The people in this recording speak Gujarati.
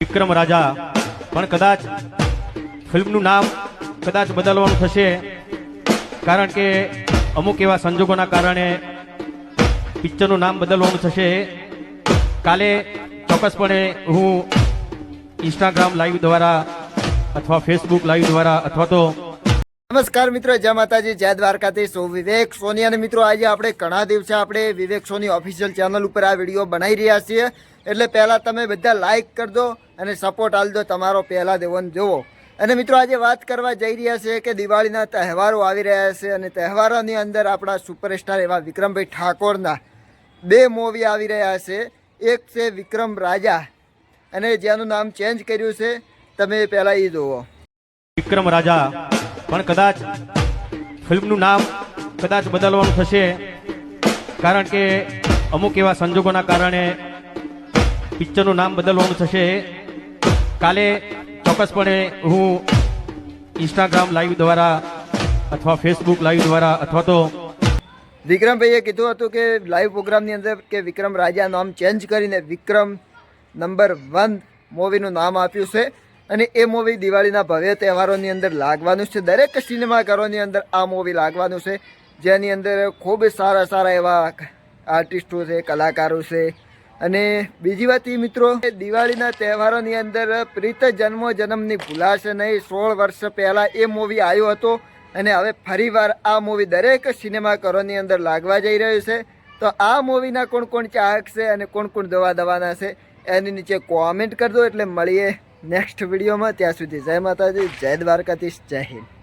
વિક્રમ રાજા. પણ કદાચ ફિલ્મનું નામ કદાચ બદલવાનું થશે, કારણ કે અમુક એવા સંજોગોના કારણે પિક્ચરનું નામ બદલવાનું થશે. કાલે ચોક્કસપણે હું ઇન્સ્ટાગ્રામ લાઈવ દ્વારા અથવા ફેસબુક લાઈવ દ્વારા અથવા તો નમસ્કાર મિત્રો, જય માતાજી, જય દ્વારકાધીશ. હું વિવેક સોની અને મિત્રો, આજે આપણે ઘણા દિવસે આપણે વિવેક સોની ઓફિશિયલ ચેનલ ઉપર આ વીડિયો બનાવી રહ્યા છીએ. એટલે પહેલાં તમે બધા લાઈક કરજો અને સપોર્ટ આલજો તમારો પહેલા દેવન જોવો. અને મિત્રો, આજે વાત કરવા જઈ રહ્યા છે કે દિવાળીના તહેવારો આવી રહ્યા છે અને તહેવારોની અંદર આપણા સુપરસ્ટાર એવા વિક્રમભાઈ ઠાકોરના બે મૂવી આવી રહ્યા છે. એક છે વિક્રમ રાજા અને જેનું નામ ચેન્જ કર્યું છે. તમે પહેલાં એ જુઓ વિક્રમ રાજા. પણ કદાચ ફિલ્મનું નામ કદાચ બદલવાનું થશે, કારણ કે અમુક એવા સંજોગોના કારણે પિક્ચરનું નામ બદલવાનું થશે. કાલે ચોક્કસપણે હું ઇન્સ્ટાગ્રામ લાઈવ દ્વારા અથવા ફેસબુક લાઈવ દ્વારા અથવા તો વિક્રમભાઈએ કીધું હતું કે લાઈવ પ્રોગ્રામની અંદર કે વિક્રમ રાજા નામ ચેન્જ કરીને વિક્રમ નંબર વન મૂવીનું નામ આપ્યું છે. અને એ મૂવી દિવાળીના ભવ્ય તહેવારોની અંદર લાગવાનું છે. દરેક સિનેમાઘરોની અંદર આ મૂવી લાગવાનું છે. જેની અંદર ખૂબ સારા સારા એવા આર્ટિસ્ટો છે, કલાકારો છે. અને બીજી વાત એ મિત્રો, દિવાળીના તહેવારોની અંદર પ્રીત જન્મો જન્મની ભૂલાશે નહીં. સોળ વર્ષ પહેલાં એ મૂવી આવ્યો હતો અને હવે ફરીવાર આ મૂવી દરેક સિનેમાઘરોની અંદર લાગવા જઈ રહ્યું છે. તો આ મૂવીના કોણ કોણ ચાહક છે અને કોણ કોણ દવા દવાના છે, એની નીચે કોમેન્ટ કરજો એટલે મળીએ. નેક્સ્ટ વિડીયોમાં ત્યાં સુધી જય માતાજી જય દ્વારકાધીશ જય હિન્દ.